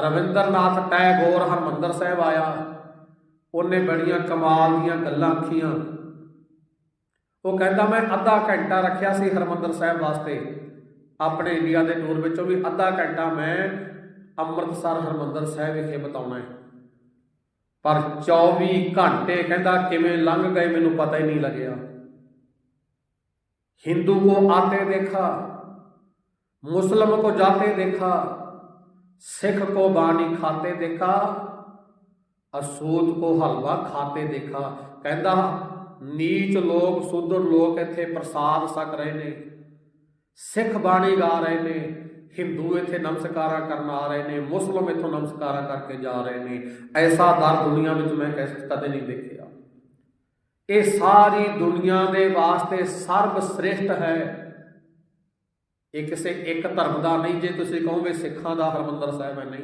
ਰਵਿੰਦਰਨਾਥ ਟੈਗੋਰ ਹਰਮੰਦਰ ਸਾਹਿਬ ਆਇਆ। ਉਹਨੇ ਬੜੀਆਂ ਕਮਾਲ ਦੀਆਂ ਗੱਲਾਂ ਆਖੀਆਂ। ਉਹ ਕਹਿੰਦਾ, ਮੈਂ ਅੱਧਾ ਘੰਟਾ ਰੱਖਿਆ ਸੀ ਹਰਮੰਦਰ ਸਾਹਿਬ ਵਾਸਤੇ। ਆਪਣੇ ਇੰਡੀਆ ਦੇ ਦੂਰ ਵਿੱਚੋਂ ਵੀ ਅੱਧਾ ਘੰਟਾ ਮੈਂ ਅੰਮ੍ਰਿਤਸਰ ਹਰਮੰਦਰ ਸਾਹਿਬ ਵਿਖੇ ਬਤਾਉਣਾ ਹੈ। ਪਰ 24 ਘੰਟੇ ਕਹਿੰਦਾ, ਕਿਵੇਂ ਲੰਘ ਗਏ, ਮੈਨੂੰ ਪਤਾ ਹੀ ਨਹੀਂ ਲੱਗਿਆ। ਹਿੰਦੂ ਕੋ ਆਤੇ ਦੇਖਾ, ਮੁਸਲਮ ਕੋ ਜਾਤੇ ਦੇਖਾ सिख को बानी खाते देखा ਅਸੂਤ ਕੋ ਹਲਵਾ ਖਾਤੇ ਦੇਖਾ ਕਹਿੰਦਾ ਨੀਚ ਲੋਕ ਸੁਧਰ ਲੋਕ ਇੱਥੇ ਪ੍ਰਸਾਦ ਛਕ ਰਹੇ ਨੇ ਸਿੱਖ ਬਾਣੀ ਗਾ ਰਹੇ ਨੇ ਹਿੰਦੂ ਇੱਥੇ ਨਮਸਕਾਰਾਂ ਕਰਨ ਆ ਰਹੇ ਨੇ ਮੁਸਲਮ ਇੱਥੋਂ ਨਮਸਕਾਰਾਂ ਕਰਕੇ ਜਾ ਰਹੇ ਨੇ ਐਸਾ ਦਰ ਦੁਨੀਆ ਵਿੱਚ ਮੈਂ ਕਦੇ ਕਦੇ ਨਹੀਂ ਦੇਖਿਆ ਇਹ ਸਾਰੀ ਦੁਨੀਆ ਦੇ ਵਾਸਤੇ ਸਰਬ ਸ੍ਰੇਸ਼ਟ ਹੈ ਇਹ ਕਿਸੇ ਇੱਕ ਧਰਮ ਦਾ ਨਹੀਂ, ਜੇ ਤੁਸੀਂ ਕਹੋਗੇ ਸਿੱਖਾਂ ਦਾ ਹਰਮੰਦਰ ਸਾਹਿਬ ਹੈ, ਨਹੀਂ।